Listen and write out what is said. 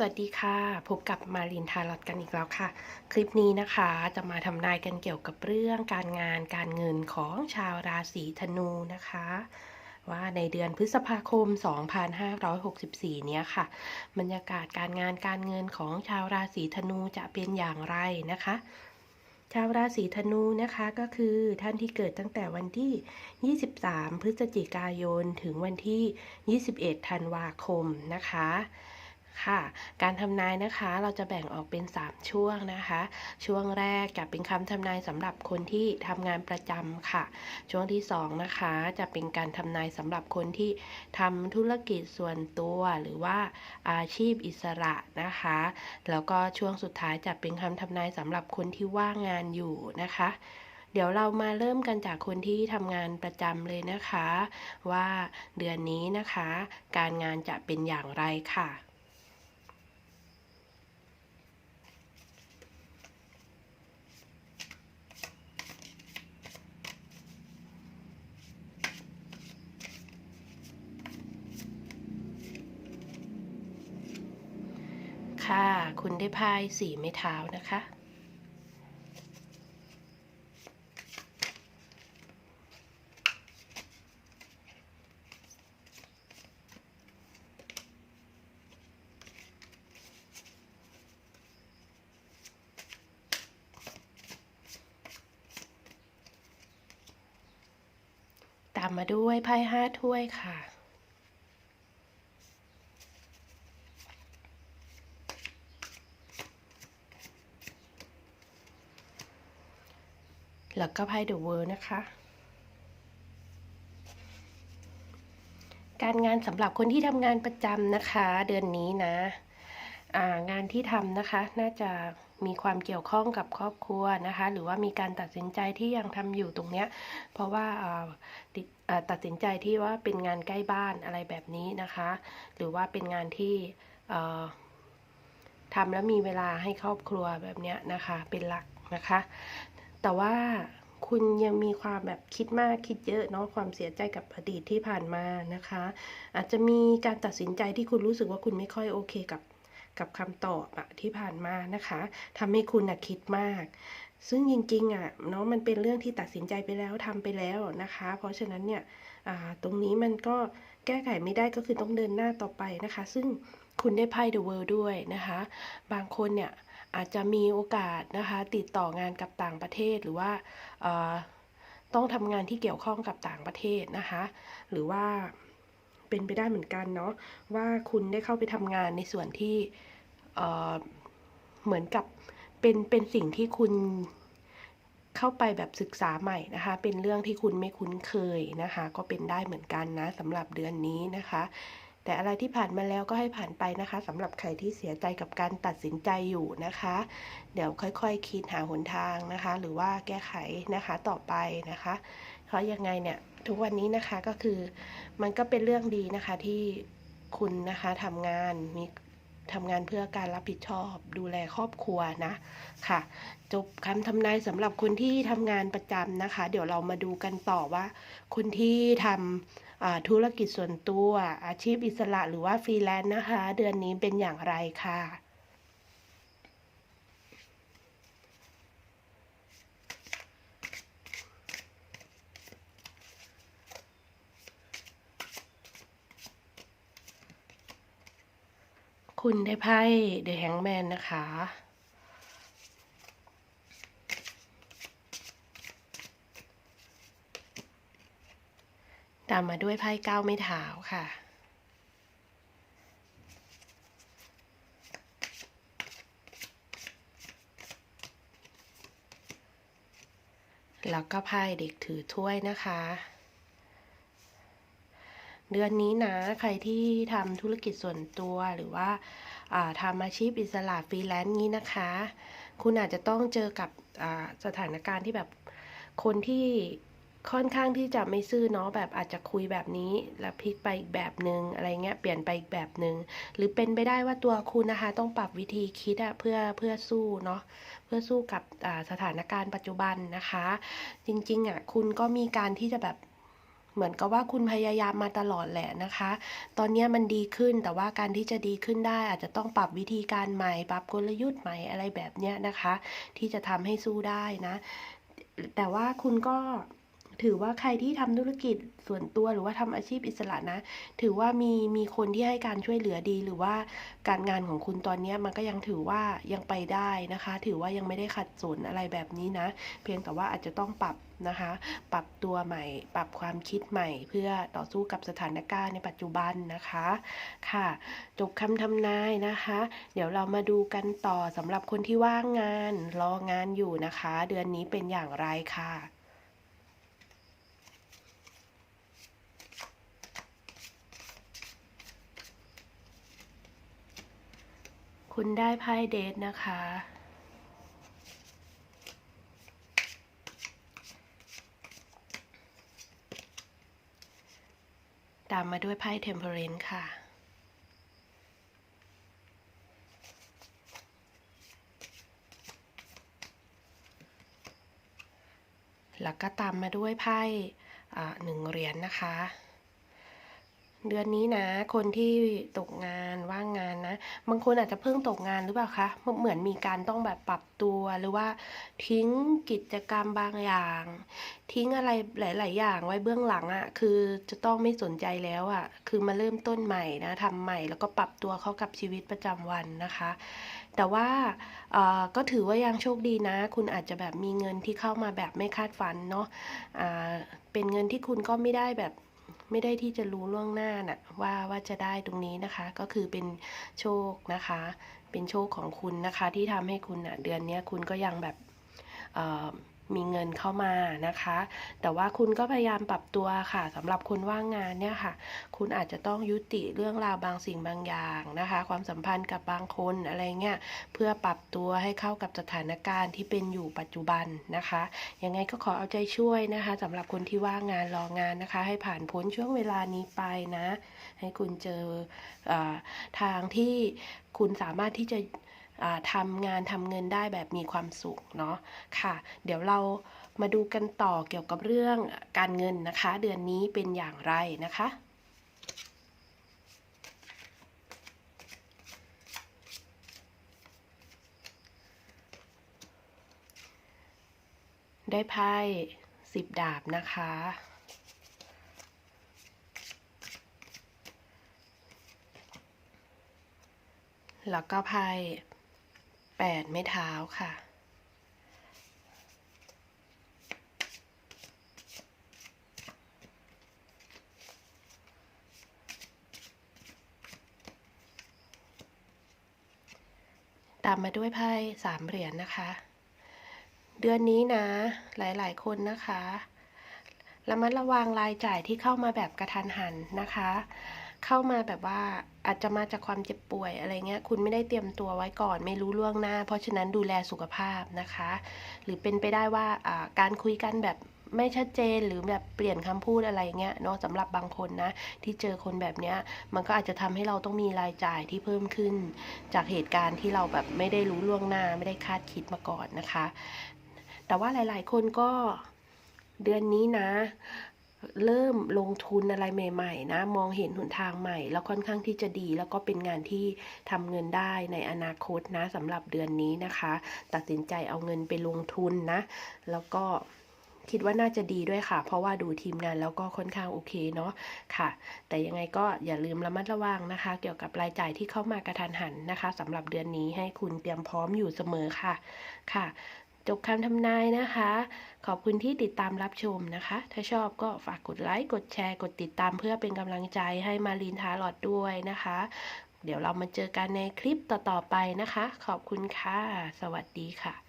สวัสดีค่ะ พบกับมารินทารอตกันอีกแล้วค่ะ คลิปนี้นะคะจะมาทำนายกันเกี่ยวกับเรื่องการงานการเงินของชาวราศีธนูนะคะ ว่าในเดือนพฤษภาคม 2564 เนี้ยค่ะ บรรยากาศการงานการเงินของชาวราศีธนูจะเป็นอย่างไรนะคะ ชาวราศีธนูนะคะก็คือท่านที่เกิดตั้งแต่วันที่ 23 พฤศจิกายนถึงวันที่ 21 ธันวาคมนะคะ ค่ะ การทำนายนะคะเราจะแบ่งออกเป็น 3 ช่วงนะคะ ช่วงแรกจะเป็นคำทำนายสำหรับคนที่ทำงานประจำค่ะ ช่วงที่ 2 นะคะจะเป็นการทำนายสำหรับคนที่ทำธุรกิจส่วนตัวหรือว่าอาชีพอิสระนะคะ แล้วก็ช่วงสุดท้ายจะเป็นคำทำนายสำหรับคนที่ว่างงานอยู่นะคะเดี๋ยวเรามาเริ่มกันจากคนที่ทำงานประจำเลยนะคะ ว่าเดือนนี้นะคะ การงานจะเป็นอย่างไรค่ะ ค่ะ คุณได้พายสีไม้เท้านะคะ ตามมาด้วยไพ่ห้าถ้วยค่ะ แล้วก็ไพ่เดอะเวิร์นะคะ การงานสำหรับคนที่ทำงานประจำนะคะ เดือนนี้นะางานที่ทำนะคะ น่าจะมีความเกี่ยวข้องกับครอบครัวนะคะ หรือว่ามีการตัดสินใจที่ยังทำอยู่ตรงเนี้ย เพราะว่าาตัดสินใจที่ว่าเป็นงานใกล้บ้านอะไรแบบนี้นะคะ หรือว่าเป็นงานที่ทำแล้วมีเวลาให้ครอบครัวแบบเนี้ยนะคะ เป็นหลักนะคะ แต่ว่าคุณยังมีความแบบคิดมากคิดเยอะเนาะความเสียใจกับอดีตที่ผ่านมานะคะ อาจจะมีการตัดสินใจที่คุณรู้สึกว่าคุณไม่ค่อยโอเคกับกับคำตอบอะที่ผ่านมานะคะทำให้คุณอะคิดมาก ซึ่งจริงๆอะเนาะมันเป็นเรื่องที่ตัดสินใจไปแล้วทำไปแล้วนะคะ เพราะฉะนั้นเนี่ยตรงนี้มันก็แก้ไขไม่ได้ก็คือต้องเดินหน้าต่อไปนะคะ ซึ่งคุณได้ไพ่ The World ด้วยนะคะ บางคนเนี่ย อาจจะมีโอกาสนะคะติดต่องานกับต่างประเทศหรือว่าต้องทำงานที่เกี่ยวข้องกับต่างประเทศนะคะ หรือว่าเป็นไปได้เหมือนกันเนาะว่าคุณได้เข้าไปทำงานในส่วนที่เเหมือนกับเป็นเป็นสิ่งที่คุณเข้าไปแบบศึกษาใหม่นะคะ เป็นเรื่องที่คุณไม่คุ้นเคยนะคะ ก็เป็นได้เหมือนกันนะสำหรับเดือนนี้นะคะ แต่อะไรที่ผ่านมาแล้วก็ให้ผ่านไปนะคะสำหรับใครที่เสียใจกับการตัดสินใจอยู่นะคะ เดี๋ยวค่อยๆคคิดหาหนทางนะคะ หรือว่าแก้ไขนะคะต่อไปนะคะเพราะยังไงเนี่ยทุกวันนี้นะคะก็คือมันก็เป็นเรื่องดีนะคะที่คุณนะคะทำงานมี ทำงานเพื่อการรับผิดชอบ ดูแลครอบครัวนะค่ะ จบคำทำนายสำหรับคนที่ทำงานประจำนะคะ เดี๋ยวเรามาดูกันต่อว่า คนที่ทำธุรกิจส่วนตัวอาชีพอิสระหรือว่าฟรีแลนซ์นะคะ เดือนนี้เป็นอย่างไรค่ะ คุณได้ไพ่เดอะแฮงแมนนะคะ ตามมาด้วยไพ่เก้าไม้เท้าค่ะ แล้วก็ไพ่เด็กถือถ้วยนะคะ เดือนนี้นะ ใครที่ทำธุรกิจส่วนตัวหรือว่าาทำอาชีพอิสระฟรีแลนซ์นี้นะคะ คุณอาจจะต้องเจอกับสถานการณ์ที่แบบคนที่ค่อนข้างที่จะไม่ซื่อเนาะแบบอาจจะคุยแบบนี้ แล้วพลิกไปอีกแบบหนึ่งอะไรเงี้ยเปลี่ยนไปอีกแบบหนึ่งหรือเป็นไปได้ว่าตัวคุณนะคะ ต้องปรับวิธีคิดอะเพื่อเพื่อสู้เนาะเพื่อสู้กับสถานการณ์ปัจจุบันนะคะ จริงๆอะคุณก็มีการที่จะแบบ เหมือนกับว่าคุณพยายามมาตลอดแหละนะคะ ตอนนี้มันดีขึ้นแต่ว่าการที่จะดีขึ้นได้ อาจจะต้องปรับวิธีการใหม่ ปรับกลยุทธ์ใหม่อะไรแบบเนี้ยนะคะ ที่จะทำให้สู้ได้นะ แต่ว่าคุณก็ ถือว่าใครที่ทำธุรกิจส่วนตัวหรือว่าทำอาชีพอิสระนะ ถือว่ามีมีคนที่ให้การช่วยเหลือดี หรือว่าการงานของคุณตอนนี้มันก็ยังถือว่ายังไปได้นะคะ ถือว่ายังไม่ได้ขัดสนอะไรแบบนี้นะ เพียงแต่ว่าอาจจะต้องปรับนะคะ ปรับตัวใหม่ ปรับความคิดใหม่ เพื่อต่อสู้กับสถานการณ์ในปัจจุบันนะคะ ค่ะ จบคำทำนายนะคะ เดี๋ยวเรามาดูกันต่อสำหรับคนที่ว่างงาน รองานอยู่นะคะ เดือนนี้เป็นอย่างไรค่ะ คุณได้ไพ่เดทนะคะ ตามมาด้วยไพ่เทมเพ r เรนค่ะแล้วก็ตามมาด้วยไพ่หนึ่งเหรียญนนะคะ เดือนนี้นะ คนที่ตกงานว่างงานนะ บางคนอาจจะเพิ่งตกงานหรือเปล่าคะเหมือนมีการต้องแบบปรับตัวหรือว่าทิ้งกิจกรรมบางอย่าง ทิ้งอะไรหลาย ๆ อย่างไว้เบื้องหลังอะ่ะ คือจะต้องไม่สนใจแล้วอะ่ะ คือมาเริ่มต้นใหม่นะทำใหม่แล้วก็ปรับตัวเข้ากับชีวิตประจำวันนะคะ แต่ว่าก็ถือว่ายังโชคดีนะ คุณอาจจะแบบมีเงินที่เข้ามาแบบไม่คาดฝันเนาะอ่าเป็นเงินที่คุณก็ไม่ได้แบบ ไม่ได้ที่จะรู้ล่วงหน้าน่ะว่าว่าจะได้ตรงนี้นะคะ ก็คือเป็นโชคนะคะ เป็นโชคของคุณนะคะ ที่ทำให้คุณอะ เดือนเนี้ยคุณก็ยังแบบเอ่อ มีเงินเข้ามานะคะ แต่ว่าคุณก็พยายามปรับตัวค่ะสำหรับคนว่างงานเนี่ยค่ะ คุณอาจจะต้องยุติเรื่องราวบางสิ่งบางอย่างนะคะ ความสัมพันธ์กับบางคนอะไรเงี้ยเพื่อปรับตัวให้เข้ากับสถานการณ์ที่เป็นอยู่ปัจจุบันนะคะยังไงก็ขอเอาใจช่วยนะคะสำหรับคนที่ว่างงานรองานนะคะ ให้ผ่านพ้นช่วงเวลานี้ไปนะ ให้คุณเจออทางที่คุณสามารถที่จะ ทำงานทำเงินได้แบบมีความสุขเนาะค่ะ เดี๋ยวเรามาดูกันต่อเกี่ยวกับเรื่องการเงินนะคะ เดือนนี้เป็นอย่างไรนะคะได้ไพ่สิบดาบนะคะ แล้วก็ไพ่ แปดไม้เท้าค่ะ ตามมาด้วยไพ่สามเหรียญนนะคะ เดือนนี้นะ หลายๆ คนนะคะระมัดระวังรายจ่ายที่เข้ามาแบบกระทันหันนะคะ เข้ามาแบบว่าอาจจะมาจากความเจ็บป่วยอะไรเงี้ย คุณไม่ได้เตรียมตัวไว้ก่อน ไม่รู้ล่วงหน้า เพราะฉะนั้นดูแลสุขภาพนะคะ หรือเป็นไปได้ว่าการคุยกันแบบไม่ชัดเจนหรือแบบเปลี่ยนคำพูดอะไรเงี้ยเนาะสำหรับบางคนนะ ที่เจอคนแบบเนี้ย มันก็อาจจะทำให้เราต้องมีรายจ่ายที่เพิ่มขึ้น จากเหตุการณ์ที่เราแบบไม่ได้รู้ล่วงหน้า ไม่ได้คาดคิดมาก่อนนะคะ แต่ว่าหลาย ๆ คนก็เดือนนี้นะ เริ่มลงทุนอะไรใหม่ๆนะมองเห็นหนทางใหม่ แล้วค่อนข้างที่จะดี แล้วก็เป็นงานที่ทำเงินได้ในอนาคตนะสำหรับเดือนนี้นะคะ ตัดสินใจเอาเงินไปลงทุนนะ แล้วก็คิดว่าน่าจะดีด้วยค่ะ เพราะว่าดูทีมงานแล้วก็ค่อนข้างโอเคเนาะค่ะ แต่ยังไงก็อย่าลืมระมัดระวังนะคะ เกี่ยวกับรายจ่ายที่เข้ามากระทันหันนะคะสำหรับเดือนนี้ให้คุณเตรียมพร้อมอยู่เสมอค่ะค่ะ จบคำทำนายนะคะ ขอบคุณที่ติดตามรับชมนะคะ ถ้าชอบก็ฝากกดไลค์ กดแชร์ กดติดตามเพื่อเป็นกำลังใจให้มารีนทาร์ลอดด้วยนะคะ เดี๋ยวเรามาเจอกันในคลิปต่อๆไปนะคะ ขอบคุณค่ะ สวัสดีค่ะ